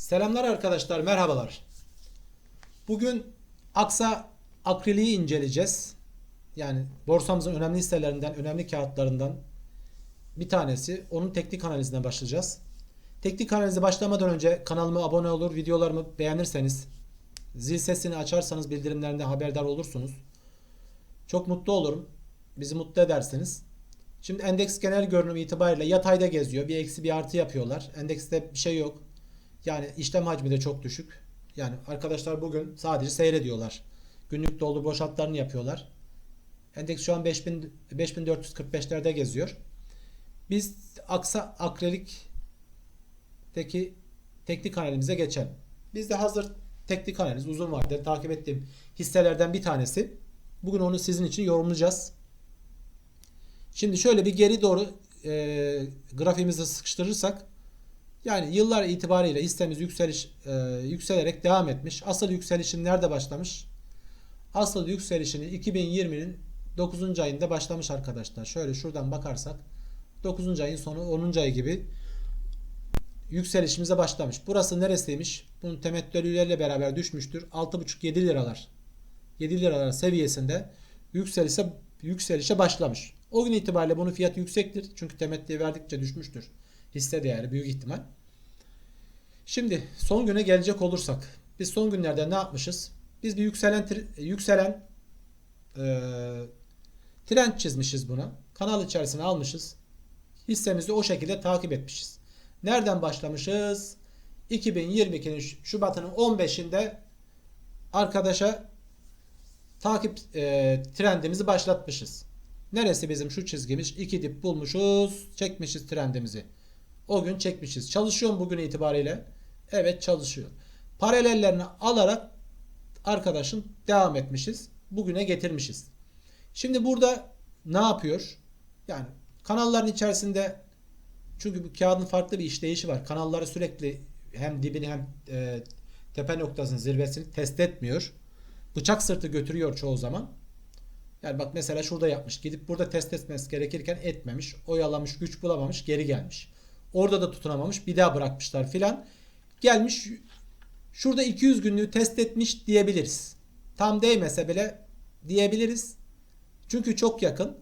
Selamlar arkadaşlar, merhabalar. Bugün Aksa akriliği inceleyeceğiz. Yani borsamızın önemli hisselerinden, önemli kağıtlarından bir tanesi. Onun teknik analizine başlayacağız. Teknik analize başlamadan önce kanalıma abone olur, videolarımı beğenirseniz, zil sesini açarsanız bildirimlerinden haberdar olursunuz. Çok mutlu olurum. Bizi mutlu edersiniz. Şimdi endeks genel görünüm itibariyle yatayda geziyor. Bir eksi bir artı yapıyorlar. Endekste bir şey yok. Yani işlem hacmi de çok düşük. Yani arkadaşlar bugün sadece seyrediyorlar. Günlük doldu boşaltlarını yapıyorlar. Endeks şu an 5000 5445'lerde geziyor. Biz aksa akrelikteki teknik analizimize geçelim. Bizde hazır teknik analiz uzun vadeli takip ettiğim hisselerden bir tanesi. Bugün onu sizin için yorumlayacağız. Şimdi şöyle bir geri doğru e, grafiğimizi sıkıştırırsak yani yıllar itibariyle hissemiz yükseliş e, yükselerek devam etmiş. Asıl yükselişin nerede başlamış? Asıl yükselişini 2020'nin 9. ayında başlamış arkadaşlar. Şöyle şuradan bakarsak 9. ayın sonu 10. ay gibi yükselişimize başlamış. Burası neresiymiş? Bunun temettülülerle beraber düşmüştür. 6,5-7 liralar. 7 liralar seviyesinde yükselişe yükselişe başlamış. O gün itibariyle bunun fiyatı yüksektir. Çünkü temettü verdikçe düşmüştür. Hisse değeri büyük ihtimal. Şimdi son güne gelecek olursak biz son günlerde ne yapmışız? Biz bir yükselen yükselen eee trend çizmişiz buna. Kanal içerisine almışız. Hissemizi o şekilde takip etmişiz. Nereden başlamışız? 2022'nin Şubat'ının 15'inde arkadaşa takip e, trendimizi başlatmışız. Neresi bizim şu çizgimiz? İki dip bulmuşuz. Çekmişiz trendimizi. O gün çekmişiz. Çalışıyor mu bugün itibariyle? Evet çalışıyor. Paralellerini alarak arkadaşın devam etmişiz. Bugüne getirmişiz. Şimdi burada ne yapıyor? Yani kanalların içerisinde çünkü bu kağıdın farklı bir işleyişi var. Kanalları sürekli hem dibini hem e, tepe noktasının zirvesini test etmiyor. Bıçak sırtı götürüyor çoğu zaman. Yani bak mesela şurada yapmış. Gidip burada test etmesi gerekirken etmemiş. Oyalamış, güç bulamamış, geri gelmiş. Orada da tutunamamış. Bir daha bırakmışlar filan. Gelmiş şurada 200 günlüğü test etmiş diyebiliriz. Tam değmese bile diyebiliriz. Çünkü çok yakın.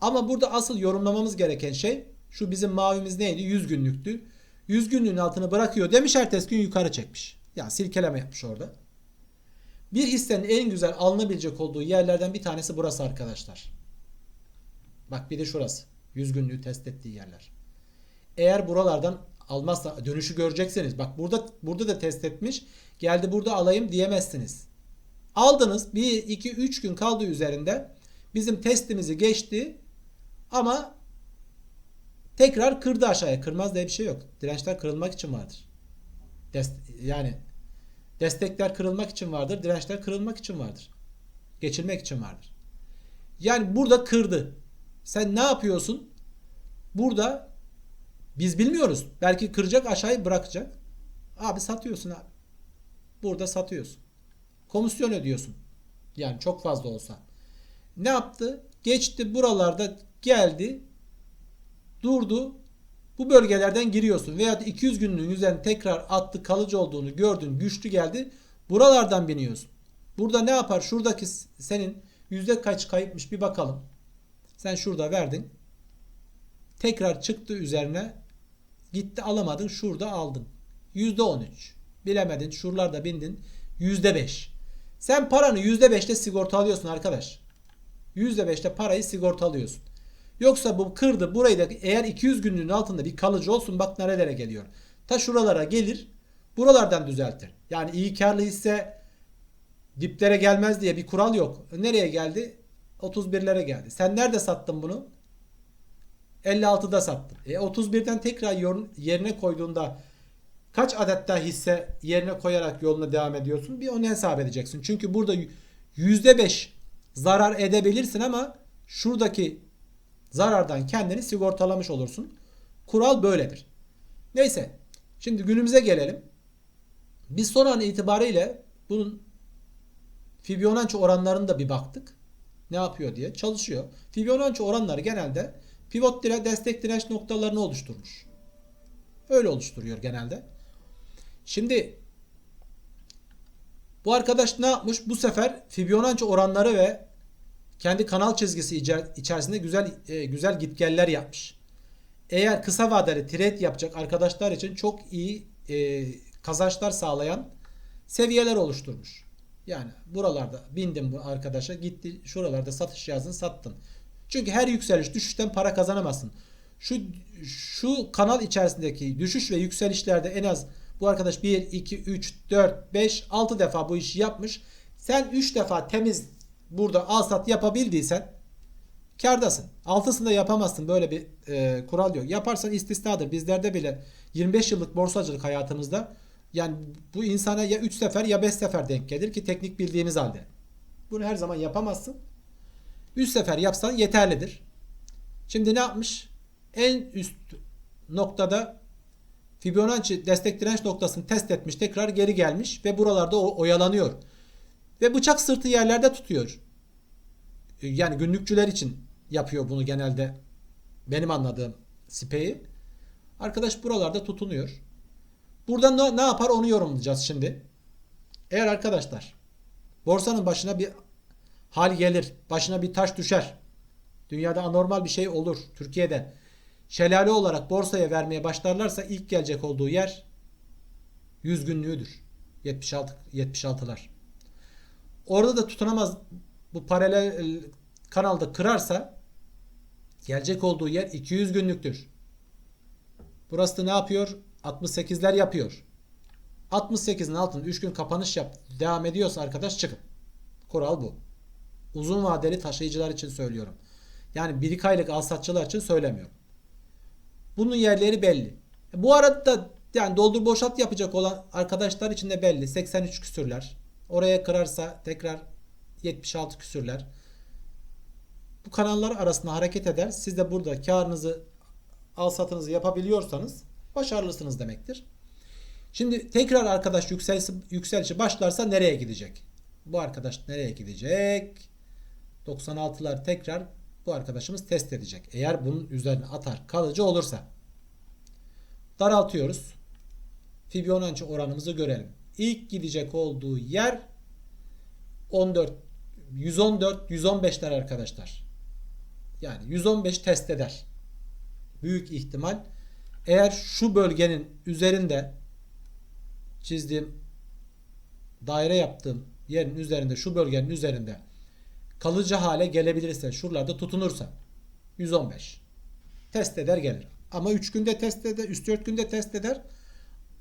Ama burada asıl yorumlamamız gereken şey şu bizim mavimiz neydi? 100 günlüktü. 100 günlüğün altını bırakıyor demiş ertesi gün yukarı çekmiş. Yani silkeleme yapmış orada. Bir hissenin en güzel alınabilecek olduğu yerlerden bir tanesi burası arkadaşlar. Bak bir de şurası. 100 günlüğü test ettiği yerler. Eğer buralardan almazsa dönüşü göreceksiniz. Bak burada burada da test etmiş. Geldi burada alayım diyemezsiniz. Aldınız. 1 2 3 gün kaldı üzerinde. Bizim testimizi geçti. Ama tekrar kırdı aşağıya. Kırmaz diye bir şey yok. Dirençler kırılmak için vardır. Dest yani Destekler kırılmak için vardır. Dirençler kırılmak için vardır. Geçilmek için vardır. Yani burada kırdı. Sen ne yapıyorsun? Burada biz bilmiyoruz. Belki kıracak aşağıyı bırakacak. Abi satıyorsun abi. Burada satıyorsun. Komisyon ödüyorsun. Yani çok fazla olsa. Ne yaptı? Geçti buralarda geldi. Durdu. Bu bölgelerden giriyorsun veya 200 günlüğün üzerine tekrar attı kalıcı olduğunu gördün güçlü geldi buralardan biniyorsun. Burada ne yapar? Şuradaki senin yüzde kaç kayıpmış bir bakalım. Sen şurada verdin. Tekrar çıktı üzerine gitti alamadın şurada aldın. Yüzde 13. Bilemedin şuralarda bindin. Yüzde 5. Sen paranı yüzde 5'te sigorta alıyorsun arkadaş. Yüzde 5'te parayı sigorta alıyorsun. Yoksa bu kırdı burayı da eğer 200 günlüğün altında bir kalıcı olsun bak nerelere geliyor. Ta şuralara gelir buralardan düzeltir. Yani iyi karlı hisse diplere gelmez diye bir kural yok. Nereye geldi? 31'lere geldi. Sen nerede sattın bunu? 56'da sattın. E 31'den tekrar yerine koyduğunda kaç adet daha hisse yerine koyarak yoluna devam ediyorsun? Bir onu hesap edeceksin. Çünkü burada %5 zarar edebilirsin ama şuradaki zarardan kendini sigortalamış olursun. Kural böyledir. Neyse. Şimdi günümüze gelelim. Biz son an itibariyle bunun Fibonacci oranlarını da bir baktık. Ne yapıyor diye. Çalışıyor. Fibonacci oranları genelde pivot dire destek direnç noktalarını oluşturmuş. Öyle oluşturuyor genelde. Şimdi bu arkadaş ne yapmış? Bu sefer Fibonacci oranları ve kendi kanal çizgisi içer- içerisinde güzel e, güzel gitgeller yapmış. Eğer kısa vadeli trade yapacak arkadaşlar için çok iyi e, kazançlar sağlayan seviyeler oluşturmuş. Yani buralarda bindim bu arkadaşa gitti şuralarda satış yazdın sattın. Çünkü her yükseliş düşüşten para kazanamazsın. Şu şu kanal içerisindeki düşüş ve yükselişlerde en az bu arkadaş 1 2 3 4 5 6 defa bu işi yapmış. Sen 3 defa temiz burada al sat yapabildiysen kardasın. Altısında yapamazsın. Böyle bir e, kural yok. Yaparsan istisnadır. Bizlerde bile 25 yıllık borsacılık hayatımızda yani bu insana ya 3 sefer ya 5 sefer denk gelir ki teknik bildiğimiz halde. Bunu her zaman yapamazsın. 3 sefer yapsan yeterlidir. Şimdi ne yapmış? En üst noktada Fibonacci destek direnç noktasını test etmiş. Tekrar geri gelmiş ve buralarda oyalanıyor. Ve bıçak sırtı yerlerde tutuyor. Yani günlükçüler için yapıyor bunu genelde. Benim anladığım SP'yi. Arkadaş buralarda tutunuyor. Burada ne, ne yapar onu yorumlayacağız şimdi. Eğer arkadaşlar borsanın başına bir hal gelir, başına bir taş düşer. Dünyada anormal bir şey olur Türkiye'de. Şelale olarak borsaya vermeye başlarlarsa ilk gelecek olduğu yer 100 günlüğüdür. 76 76'lar. Orada da tutunamaz bu paralel kanalda kırarsa gelecek olduğu yer 200 günlüktür. Burası da ne yapıyor? 68'ler yapıyor. 68'in altında 3 gün kapanış yap devam ediyorsa arkadaş çıkın. Kural bu. Uzun vadeli taşıyıcılar için söylüyorum. Yani 1-2 aylık alsatçılar için söylemiyorum. Bunun yerleri belli. Bu arada da yani doldur boşalt yapacak olan arkadaşlar için de belli. 83 küsürler. Oraya kırarsa tekrar 76 küsürler. Bu kanallar arasında hareket eder. Siz de burada karınızı al satınızı yapabiliyorsanız başarılısınız demektir. Şimdi tekrar arkadaş yükselişi, yükselişi başlarsa nereye gidecek? Bu arkadaş nereye gidecek? 96'lar tekrar bu arkadaşımız test edecek. Eğer bunun üzerine atar kalıcı olursa. Daraltıyoruz. Fibonacci oranımızı görelim. İlk gidecek olduğu yer 14 114 115'ler arkadaşlar. Yani 115 test eder. Büyük ihtimal eğer şu bölgenin üzerinde çizdiğim daire yaptığım yerin üzerinde şu bölgenin üzerinde kalıcı hale gelebilirse şuralarda tutunursa 115 test eder gelir. Ama 3 günde test eder, 3-4 günde test eder.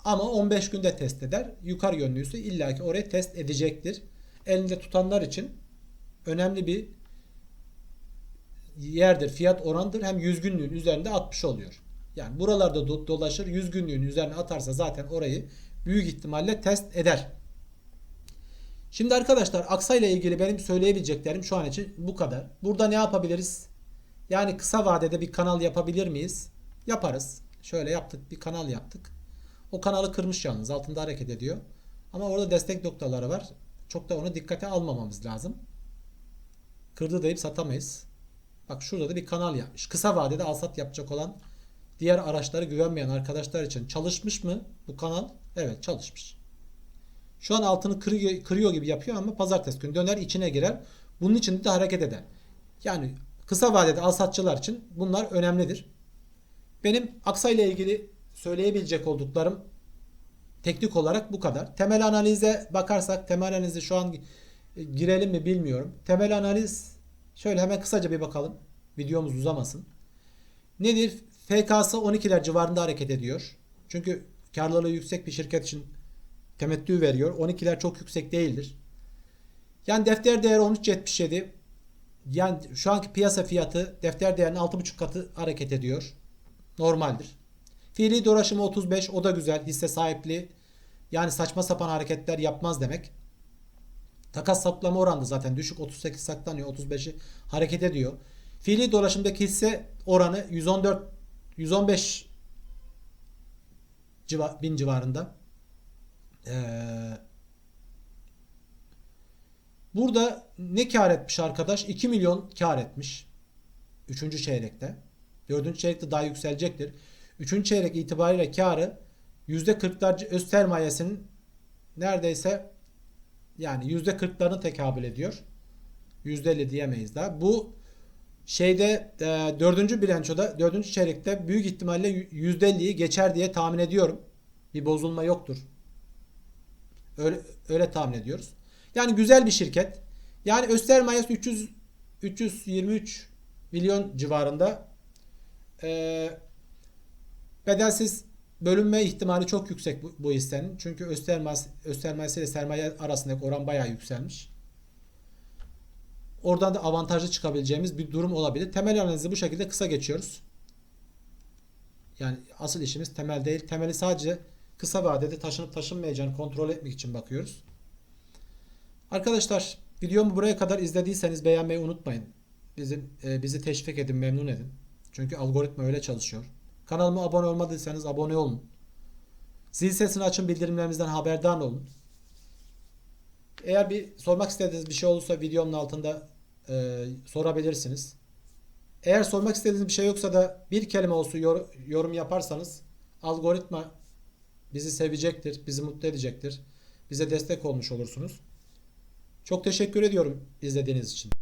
Ama 15 günde test eder. Yukarı yönlüyse illaki oraya test edecektir. Elinde tutanlar için önemli bir yerdir. Fiyat orandır. Hem 100 günlüğün üzerinde 60 oluyor. Yani buralarda do- dolaşır. 100 günlüğün üzerine atarsa zaten orayı büyük ihtimalle test eder. Şimdi arkadaşlar Aksa ile ilgili benim söyleyebileceklerim şu an için bu kadar. Burada ne yapabiliriz? Yani kısa vadede bir kanal yapabilir miyiz? Yaparız. Şöyle yaptık bir kanal yaptık. O kanalı kırmış yalnız altında hareket ediyor. Ama orada destek noktaları var. Çok da onu dikkate almamamız lazım. Kırdı deyip satamayız. Bak şurada da bir kanal yapmış. Kısa vadede alsat yapacak olan diğer araçlara güvenmeyen arkadaşlar için çalışmış mı bu kanal? Evet çalışmış. Şu an altını kırıyor, kırıyor gibi yapıyor ama pazartesi günü döner içine girer. Bunun için de hareket eder. Yani kısa vadede alsatçılar için bunlar önemlidir. Benim Aksa ile ilgili söyleyebilecek olduklarım teknik olarak bu kadar. Temel analize bakarsak temel analize şu an girelim mi bilmiyorum. Temel analiz şöyle hemen kısaca bir bakalım. Videomuz uzamasın. Nedir? FK'sı 12'ler civarında hareket ediyor. Çünkü karlılığı yüksek bir şirket için temettü veriyor. 12'ler çok yüksek değildir. Yani defter değeri 13.77. Yani şu anki piyasa fiyatı defter değerinin 6.5 katı hareket ediyor. Normaldir. Fiili dolaşımı 35 o da güzel. Hisse sahipliği yani saçma sapan hareketler yapmaz demek. Takas saklama oranı zaten düşük 38 saklanıyor 35'i hareket ediyor. Fiili dolaşımdaki hisse oranı 114 115 civa, bin civarında. Ee, burada ne kar etmiş arkadaş? 2 milyon kar etmiş. 3. çeyrekte. 4. çeyrekte daha yükselecektir. 3. çeyrek itibariyle karı %40'lar öz sermayesinin neredeyse yani %40'larını tekabül ediyor. %50 diyemeyiz daha. Bu şeyde e, dördüncü bilançoda dördüncü çeyrekte büyük ihtimalle %50'yi geçer diye tahmin ediyorum. Bir bozulma yoktur. Öyle, öyle tahmin ediyoruz. Yani güzel bir şirket. Yani öz sermayesi 300 323 milyon civarında. Ee, bedelsiz bölünme ihtimali çok yüksek bu, bu hissenin. Çünkü öz sermayesi, öz sermayesi ile sermaye arasındaki oran bayağı yükselmiş. Oradan da avantajlı çıkabileceğimiz bir durum olabilir. Temel analizi bu şekilde kısa geçiyoruz. Yani asıl işimiz temel değil. Temeli sadece kısa vadede taşınıp taşınmayacağını kontrol etmek için bakıyoruz. Arkadaşlar videomu buraya kadar izlediyseniz beğenmeyi unutmayın. Bizim e, bizi teşvik edin, memnun edin. Çünkü algoritma öyle çalışıyor. Kanalıma abone olmadıysanız abone olun. Zil sesini açın, bildirimlerimizden haberdar olun. Eğer bir sormak istediğiniz bir şey olursa videomun altında e, sorabilirsiniz. Eğer sormak istediğiniz bir şey yoksa da bir kelime olsun yor- yorum yaparsanız algoritma bizi sevecektir, bizi mutlu edecektir. Bize destek olmuş olursunuz. Çok teşekkür ediyorum izlediğiniz için.